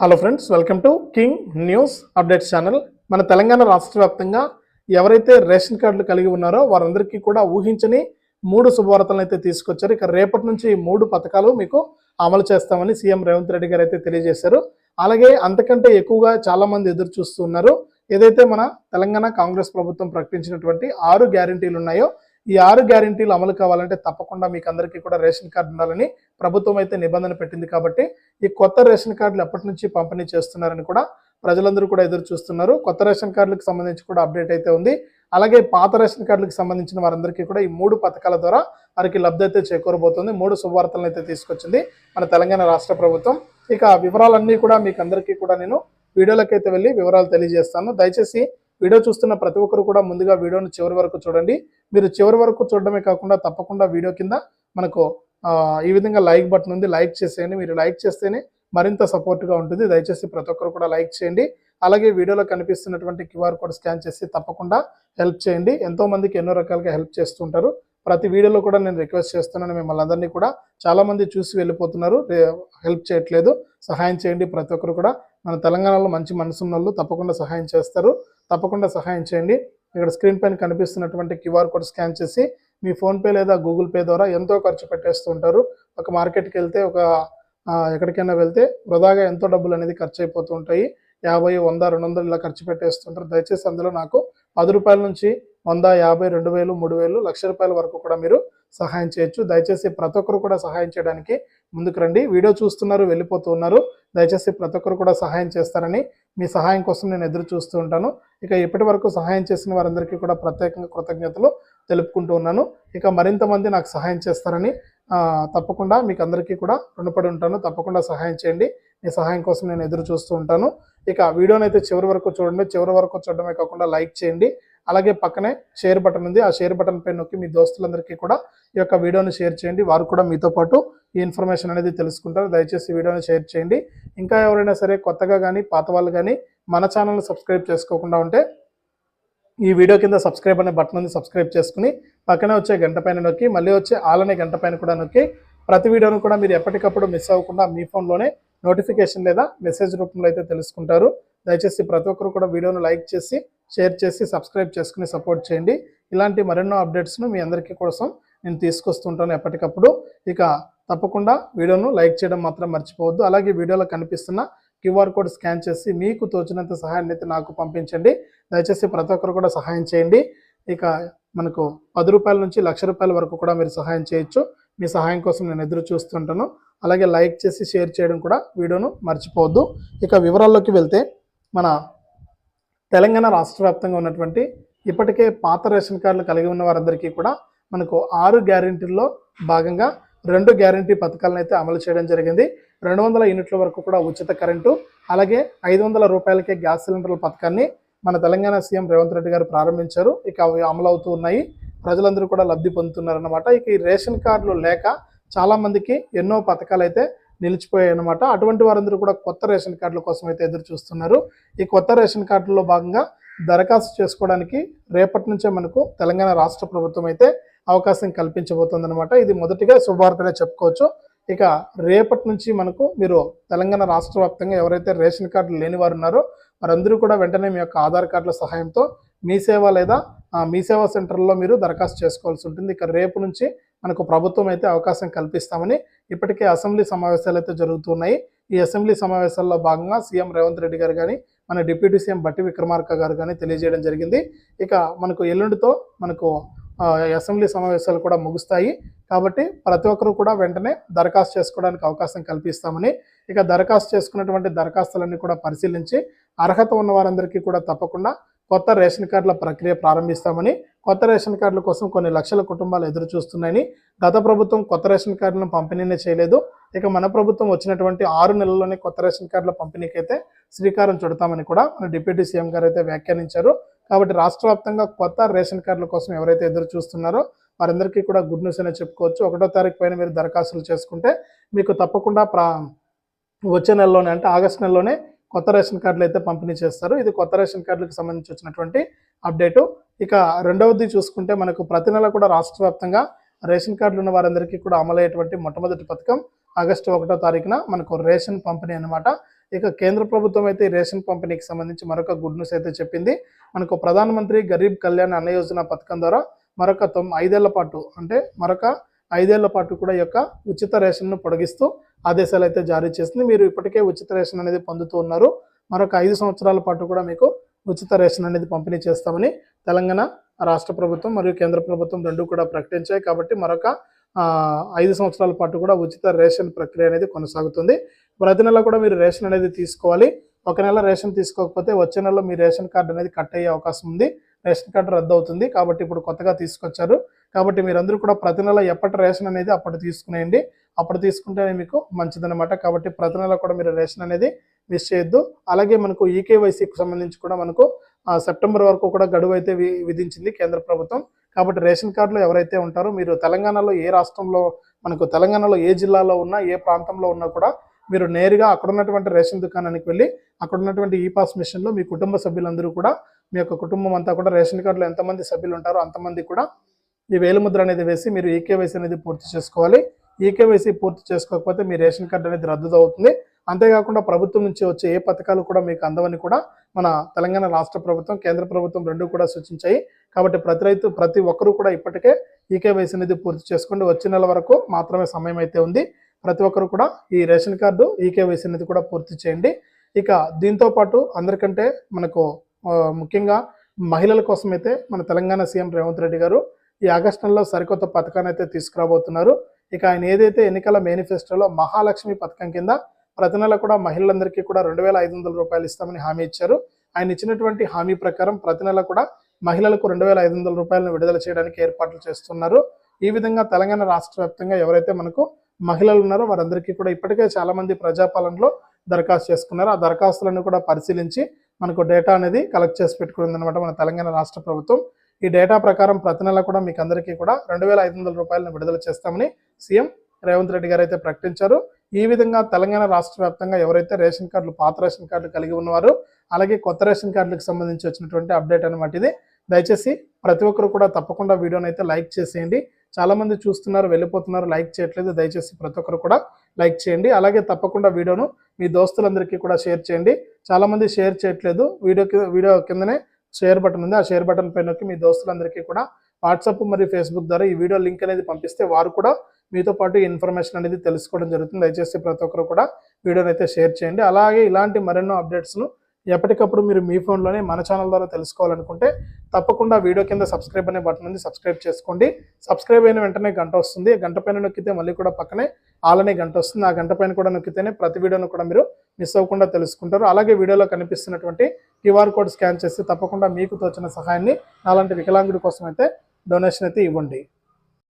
Hello friends welcome to king news updates channel మన తెలంగాణ రాష్ట్ర వ్యాప్తంగా ఎవరైతే రేషన్ కార్డులు కలిగి ఉన్నారో వారందరికీ కూడా ఊహించని మూడు శుభవార్తలను అయితే తీసుకొచ్చారు. ఇక రేపటి నుంచి ఈ మూడు పథకాలు మీకు అమలు చేస్తామని సీఎం రేవంత్ రెడ్డి గారు అయితే తెలియజేశారు. అలాగే అంతకంటే ఎక్కువగా చాలామంది ఎదురు చూస్తున్నారు. ఏదైతే మన తెలంగాణ కాంగ్రెస్ ప్రభుత్వం ప్రకటించినటువంటి ఆరు గ్యారంటీలు ఉన్నాయో ఈ ఆరు గ్యారంటీలు అమలు కావాలంటే తప్పకుండా మీకు అందరికీ కూడా రేషన్ కార్డు ఉండాలని ప్రభుత్వం అయితే నిబంధన పెట్టింది కాబట్టి ఈ కొత్త రేషన్ కార్డులు ఎప్పటి నుంచి పంపిణీ చేస్తున్నారని కూడా ప్రజలందరూ కూడా ఎదురు చూస్తున్నారు. కొత్త రేషన్ కార్డులకు సంబంధించి కూడా అప్డేట్ అయితే ఉంది. అలాగే పాత రేషన్ కార్డులకు సంబంధించిన వారందరికీ కూడా ఈ మూడు పథకాల ద్వారా వారికి లబ్ధి అయితే చేకూరబోతుంది. మూడు శుభవార్తలను అయితే తీసుకొచ్చింది మన తెలంగాణ రాష్ట్ర ప్రభుత్వం. ఇక వివరాలన్నీ కూడా మీకు అందరికీ కూడా నేను వీడియోలకైతే వెళ్ళి వివరాలు తెలియజేస్తాను. దయచేసి వీడియో చూస్తున్న ప్రతి ఒక్కరు కూడా ముందుగా వీడియోను చివరి వరకు చూడండి. మీరు చివరి వరకు చూడడమే కాకుండా తప్పకుండా వీడియో కింద మనకు ఈ విధంగా లైక్ బటన్ ఉంది. లైక్ చేసేయండి. మీరు లైక్ చేస్తేనే మరింత సపోర్ట్గా ఉంటుంది. దయచేసి ప్రతి ఒక్కరు కూడా లైక్ చేయండి. అలాగే వీడియోలో కనిపిస్తున్నటువంటి క్యూఆర్ కోడ్ స్కాన్ చేసి తప్పకుండా హెల్ప్ చేయండి. ఎంతోమందికి ఎన్నో రకాలుగా హెల్ప్ చేస్తుంటారు ప్రతి వీడియోలో కూడా నేను రిక్వెస్ట్ చేస్తున్నాను మిమ్మల్ని అందరినీ కూడా. చాలామంది చూసి వెళ్ళిపోతున్నారు. హెల్ప్ చేయట్లేదు. సహాయం చేయండి ప్రతి ఒక్కరు కూడా. మన తెలంగాణలో మంచి మనసున్న వాళ్ళు తప్పకుండా సహాయం చేస్తారు. తప్పకుండా సహాయం చేయండి. ఇక్కడ స్క్రీన్ పైన కనిపిస్తున్నటువంటి క్యూఆర్ కోడ్ స్కాన్ చేసి మీ ఫోన్పే లేదా గూగుల్ పే ద్వారా ఎంతో ఖర్చు పెట్టేస్తూ ఉంటారు. ఒక మార్కెట్కి వెళ్తే ఒక ఎక్కడికైనా వెళ్తే వృధాగా ఎంతో డబ్బులు అనేది ఖర్చు అయిపోతూ ఉంటాయి. యాభై వంద రెండు వందలు ఇలా ఖర్చు పెట్టేస్తుంటారు దయచేసి అందులో నాకు పది రూపాయల నుంచి వంద యాభై రెండు వేలు మూడు వేలు లక్ష రూపాయల వరకు కూడా మీరు సహాయం చేయొచ్చు. దయచేసి ప్రతి ఒక్కరు కూడా సహాయం చేయడానికి ముందుకు రండి. వీడియో చూస్తున్నారు వెళ్ళిపోతూ ఉన్నారు. దయచేసి ప్రతి ఒక్కరు కూడా సహాయం చేస్తారని మీ సహాయం కోసం నేను ఎదురు చూస్తూ ఉంటాను. ఇక ఇప్పటి వరకు సహాయం చేసిన వారందరికీ కూడా ప్రత్యేకంగా కృతజ్ఞతలు తెలుపుకుంటూ ఉన్నాను. ఇక మరింత మంది నాకు సహాయం చేస్తారని తప్పకుండా మీకు అందరికీ కూడా రుణపడి ఉంటాను. తప్పకుండా సహాయం చేయండి. మీ సహాయం కోసం నేను ఎదురు చూస్తూ ఉంటాను. ఇక వీడియోనైతే అయితే చివరి వరకు చూడండి. చివరి వరకు చూడడమే కాకుండా లైక్ చేయండి. అలాగే పక్కనే షేర్ బటన్ ఉంది. ఆ షేర్ బటన్ పై నొక్కి మీ దోస్తులందరికీ కూడా ఈ యొక్క వీడియోని షేర్ చేయండి. వారు కూడా మీతో పాటు ఈ ఇన్ఫర్మేషన్ అనేది తెలుసుకుంటారు. దయచేసి వీడియోని షేర్ చేయండి. ఇంకా ఎవరైనా సరే కొత్తగా కానీ పాత వాళ్ళు కానీ మన ఛానల్ని సబ్స్క్రైబ్ చేసుకోకుండా ఉంటే ఈ వీడియో కింద సబ్స్క్రైబ్ అనే బటన్ ఉంది. సబ్స్క్రైబ్ చేసుకుని పక్కనే వచ్చే గంట పైన నొక్కి మళ్ళీ వచ్చే ఆలనే గంట పైన కూడా నొక్కి ప్రతి వీడియోను కూడా మీరు ఎప్పటికప్పుడు మిస్ అవ్వకుండా మీ ఫోన్లోనే నోటిఫికేషన్ లేదా మెసేజ్ రూపంలో అయితే తెలుసుకుంటారు. దయచేసి ప్రతి ఒక్కరు కూడా వీడియోను లైక్ చేసి షేర్ చేసి సబ్స్క్రైబ్ చేసుకుని సపోర్ట్ చేయండి. ఇలాంటి మరెన్నో అప్డేట్స్ను మీ అందరికీ కోసం నేను తీసుకొస్తుంటాను ఎప్పటికప్పుడు. ఇక తప్పకుండా వీడియోను లైక్ చేయడం మాత్రం మర్చిపోవద్దు. అలాగే వీడియోలో కనిపిస్తున్న క్యూఆర్ కోడ్ స్కాన్ చేసి మీకు తోచినంత సహాయాన్ని అయితే నాకు పంపించండి. దయచేసి ప్రతి ఒక్కరు కూడా సహాయం చేయండి. ఇక మనకు పది రూపాయల నుంచి లక్ష రూపాయల వరకు కూడా మీరు సహాయం చేయొచ్చు. మీ సహాయం కోసం నేను ఎదురు చూస్తుంటాను. అలాగే లైక్ చేసి షేర్ చేయడం కూడా వీడియోను మర్చిపోవద్దు. ఇక వివరాల్లోకి వెళ్తే మన తెలంగాణ రాష్ట్ర వ్యాప్తంగా ఉన్నటువంటి ఇప్పటికే పాత రేషన్ కార్డులు కలిగి ఉన్న వారందరికీ కూడా మనకు ఆరు గ్యారెంటీల్లో భాగంగా రెండు గ్యారెంటీ పథకాలను అయితే అమలు చేయడం జరిగింది. రెండు వందల యూనిట్ల వరకు కూడా ఉచిత కరెంటు అలాగే ఐదు వందల రూపాయలకే గ్యాస్ సిలిండర్ల పథకాన్ని మన తెలంగాణ సీఎం రేవంత్ రెడ్డి గారు ప్రారంభించారు. ఇక అవి అమలు అవుతూ ఉన్నాయి. ప్రజలందరూ కూడా లబ్ధి పొందుతున్నారన్నమాట. ఇక ఈ రేషన్ కార్డులు లేక చాలామందికి ఎన్నో పథకాలు అయితే నిలిచిపోయాయి అనమాట అటువంటి వారందరూ కూడా కొత్త రేషన్ కార్డుల కోసం అయితే ఎదురు చూస్తున్నారు. ఈ కొత్త రేషన్ కార్డుల్లో భాగంగా దరఖాస్తు చేసుకోవడానికి రేపటి నుంచే మనకు తెలంగాణ రాష్ట్ర ప్రభుత్వం అయితే అవకాశం కల్పించబోతుంది అనమాట ఇది మొదటిగా శుభవార్తగా చెప్పుకోవచ్చు. ఇక రేపటి నుంచి మనకు మీరు తెలంగాణ రాష్ట్ర వ్యాప్తంగా ఎవరైతే రేషన్ కార్డులు లేని వారు ఉన్నారో వారందరూ కూడా వెంటనే మీ యొక్క ఆధార్ కార్డుల సహాయంతో మీ సేవ లేదా మీ సేవా సెంటర్లో మీరు దరఖాస్తు చేసుకోవాల్సి ఉంటుంది. ఇక రేపు నుంచి మనకు ప్రభుత్వం అయితే అవకాశం కల్పిస్తామని ఇప్పటికే అసెంబ్లీ సమావేశాలు అయితే జరుగుతున్నాయి. ఈ అసెంబ్లీ సమావేశాల్లో భాగంగా సీఎం రేవంత్ రెడ్డి గారు కానీ మన డిప్యూటీ సీఎం బట్టి విక్రమార్క గారు కానీ తెలియజేయడం జరిగింది. ఇక మనకు ఎల్లుండితో మనకు అసెంబ్లీ సమావేశాలు కూడా ముగుస్తాయి. కాబట్టి ప్రతి ఒక్కరూ కూడా వెంటనే దరఖాస్తు చేసుకోవడానికి అవకాశం కల్పిస్తామని ఇక దరఖాస్తు చేసుకున్నటువంటి దరఖాస్తులన్నీ కూడా పరిశీలించి అర్హత ఉన్న వారందరికీ కూడా తప్పకుండా కొత్త రేషన్ కార్డుల ప్రక్రియ ప్రారంభిస్తామని కొత్త రేషన్ కార్డుల కోసం కొన్ని లక్షల కుటుంబాలు ఎదురు చూస్తున్నాయని గత ప్రభుత్వం కొత్త రేషన్ కార్డులను పంపిణీనే చేయలేదు. ఇక మన ప్రభుత్వం వచ్చినటువంటి ఆరు నెలల్లోనే కొత్త రేషన్ కార్డుల పంపిణీకి అయితే శ్రీకారం చుడతామని కూడా మన డిప్యూటీ సీఎం గారు అయితే వ్యాఖ్యానించారు. కాబట్టి రాష్ట్ర వ్యాప్తంగా కొత్త రేషన్ కార్డుల కోసం ఎవరైతే ఎదురు చూస్తున్నారో వారందరికీ కూడా గుడ్ న్యూస్ అనే చెప్పుకోవచ్చు. ఒకటో తారీఖు పైన మీరు దరఖాస్తులు చేసుకుంటే మీకు తప్పకుండా ప్రా వచ్చే నెలలోనే అంటే ఆగస్ట్ నెలలోనే కొత్త రేషన్ కార్డులు అయితే పంపిణీ చేస్తారు. ఇది కొత్త రేషన్ కార్డులకు సంబంధించి వచ్చినటువంటి అప్డేటు. ఇక రెండవది చూసుకుంటే మనకు ప్రతి నెల కూడా రాష్ట్ర వ్యాప్తంగా రేషన్ కార్డులు ఉన్న వారందరికీ కూడా అమలయ్యేటువంటి మొట్టమొదటి పథకం ఆగస్టు ఒకటో తారీఖున మనకు రేషన్ పంపిణీ అనమాట ఇక కేంద్ర ప్రభుత్వం అయితే రేషన్ పంపిణీకి సంబంధించి మరొక గుడ్ న్యూస్ అయితే చెప్పింది. మనకు ప్రధానమంత్రి గరీబ్ కళ్యాణ్ అన్న యోజన పథకం ద్వారా మరొక తొమ్ ఐదేళ్ళ పాటు అంటే మరొక ఐదేళ్ళ పాటు కూడా యొక్క ఉచిత రేషన్ను పొడిగిస్తూ ఆదేశాలు అయితే జారీ చేసింది. మీరు ఇప్పటికే ఉచిత రేషన్ అనేది పొందుతూ ఉన్నారు. మరొక ఐదు సంవత్సరాల పాటు కూడా మీకు ఉచిత రేషన్ అనేది పంపిణీ చేస్తామని తెలంగాణ రాష్ట్ర ప్రభుత్వం మరియు కేంద్ర ప్రభుత్వం రెండు కూడా ప్రకటించాయి. కాబట్టి మరొక ఐదు సంవత్సరాల పాటు కూడా ఉచిత రేషన్ ప్రక్రియ అనేది కొనసాగుతుంది. ప్రతి నెల కూడా మీరు రేషన్ అనేది తీసుకోవాలి. ఒక నెల రేషన్ తీసుకోకపోతే వచ్చే నెలలో మీ రేషన్ కార్డు అనేది కట్ అయ్యే అవకాశం ఉంది. రేషన్ కార్డు రద్దు అవుతుంది కాబట్టి ఇప్పుడు కొత్తగా తీసుకొచ్చారు. కాబట్టి మీరందరూ కూడా ప్రతి నెల ఎప్పటి రేషన్ అనేది అప్పుడు తీసుకునేయండి. అప్పుడు తీసుకుంటేనే మీకు మంచిదన్నమాట. కాబట్టి ప్రతి నెల కూడా మీరు రేషన్ అనేది మిస్ చేయొద్దు. అలాగే మనకు ఈకేవైసీకి సంబంధించి కూడా మనకు ఆ, సెప్టెంబర్ వరకు కూడా గడువు అయితే వి- విధించింది కేంద్ర ప్రభుత్వం. కాబట్టి రేషన్ కార్డులో ఎవరైతే ఉంటారో మీరు తెలంగాణలో ఏ రాష్ట్రంలో మనకు తెలంగాణలో ఏ జిల్లాలో ఉన్నా ఏ ప్రాంతంలో ఉన్నా కూడా మీరు నేరుగా అక్కడ ఉన్నటువంటి రేషన్ దుకాణానికి వెళ్ళి అక్కడ ఉన్నటువంటి e ఈ పాస్ మిషన్లో మీ కుటుంబ సభ్యులందరూ కూడా మీ యొక్క కుటుంబం అంతా కూడా రేషన్ కార్డులో ఎంతమంది సభ్యులు ఉంటారో అంతమంది కూడా ఈ వేలుముద్ర అనేది వేసి మీరు ఈకేవైసీ అనేది పూర్తి చేసుకోవాలి. ఈకేవైసీ పూర్తి చేసుకోకపోతే మీ రేషన్ కార్డు అనేది రద్దు అవుతుంది. అంతేకాకుండా ప్రభుత్వం నుంచి వచ్చే ఏ పథకాలు కూడా మీకు అందవని కూడా మన తెలంగాణ రాష్ట్ర ప్రభుత్వం కేంద్ర ప్రభుత్వం రెండు కూడా సూచించాయి. కాబట్టి ప్రతి రైతు ప్రతి ఒక్కరూ కూడా ఇప్పటికే ఈకేవైసీ అనేది పూర్తి చేసుకోండి వచ్చే నెల వరకు మాత్రమే సమయం అయితే ఉంది. ప్రతి ఒక్కరు కూడా ఈ రేషన్ కార్డు ఈకేవైసీ అనేది కూడా పూర్తి చేయండి. ఇక దీంతో పాటు అందరికంటే మనకు ముఖ్యంగా మహిళల కోసం అయితే మన తెలంగాణ సీఎం రేవంత్ రెడ్డి గారు ఈ ఆగస్టు నెలలో సరికొత్త పథకాన్ని అయితే తీసుకురాబోతున్నారు. ఇక ఆయన ఏదైతే ఎన్నికల మేనిఫెస్టోలో మహాలక్ష్మి పథకం కింద ప్రతి నెల కూడా మహిళలందరికీ కూడా రెండు వేల ఐదు వందల రూపాయలు ఇస్తామని హామీ ఇచ్చారు. ఆయన ఇచ్చినటువంటి హామీ ప్రకారం ప్రతి నెల కూడా మహిళలకు రెండు వేల ఐదు వందల రూపాయలను విడుదల చేయడానికి ఏర్పాట్లు చేస్తున్నారు. ఈ విధంగా తెలంగాణ రాష్ట్ర వ్యాప్తంగా ఎవరైతే మనకు మహిళలు ఉన్నారో వారందరికీ కూడా ఇప్పటికే చాలా మంది ప్రజాపాలనలో దరఖాస్తు చేసుకున్నారు. ఆ దరఖాస్తులను కూడా పరిశీలించి మనకు డేటా అనేది కలెక్ట్ చేసి పెట్టుకుంది అనమాట మన తెలంగాణ రాష్ట్ర ప్రభుత్వం. ఈ డేటా ప్రకారం ప్రతి నెల కూడా మీకు అందరికీ కూడా రెండు వేల ఐదు వందల రూపాయలను విడుదల చేస్తామని సీఎం రేవంత్ రెడ్డి గారు అయితే ప్రకటించారు. ఈ విధంగా తెలంగాణ రాష్ట్ర వ్యాప్తంగా ఎవరైతే రేషన్ కార్డులు పాత రేషన్ కార్డులు కలిగి ఉన్నవారు అలాగే కొత్త రేషన్ కార్డులకు సంబంధించి వచ్చినటువంటి అప్డేట్ అనమాట ఇది. దయచేసి ప్రతి ఒక్కరు కూడా తప్పకుండా వీడియోని అయితే లైక్ చేసేయండి. చాలా మంది చూస్తున్నారు వెళ్ళిపోతున్నారు లైక్ చేయట్లేదు. దయచేసి ప్రతి ఒక్కరు కూడా లైక్ చేయండి. అలాగే తప్పకుండా వీడియోను మీ దోస్తులందరికీ కూడా షేర్ చేయండి. చాలా మంది షేర్ చేయట్లేదు. వీడియో వీడియో కిందనే షేర్ బటన్ ఉంది. ఆ షేర్ బటన్ పైన నొక్కి మీ దోస్తులందరికీ కూడా వాట్సాప్ మరియు ఫేస్బుక్ ద్వారా ఈ వీడియో లింక్ అనేది పంపిస్తే వారు కూడా మీతో పాటు ఇన్ఫర్మేషన్ అనేది తెలుసుకోవడం జరుగుతుంది. దయచేసి ప్రతి ఒక్కరు కూడా వీడియోని అయితే షేర్ చేయండి. అలాగే ఇలాంటి మరెన్నో అప్డేట్స్ను ఎప్పటికప్పుడు మీరు మీ ఫోన్లోనే మన ఛానల్ ద్వారా తెలుసుకోవాలనుకుంటే తప్పకుండా వీడియో కింద సబ్స్క్రైబ్ అనే బటన్ ఉంది. సబ్స్క్రైబ్ చేసుకోండి. సబ్స్క్రైబ్ అయిన వెంటనే గంట వస్తుంది. గంట పైన నొక్కితే మళ్ళీ కూడా పక్కనే ఆలనే గంట వస్తుంది. ఆ గంట పైన కూడా నొక్కితేనే ప్రతి వీడియోను కూడా మీరు మిస్ అవ్వకుండా తెలుసుకుంటారు. అలాగే వీడియోలో కనిపిస్తున్నటువంటి క్యూఆర్ కోడ్ స్కాన్ చేసి తప్పకుండా మీకు తోచిన సహాయాన్ని అలాంటి వికలాంగుడి కోసం అయితే డొనేషన్ అయితే ఇవ్వండి.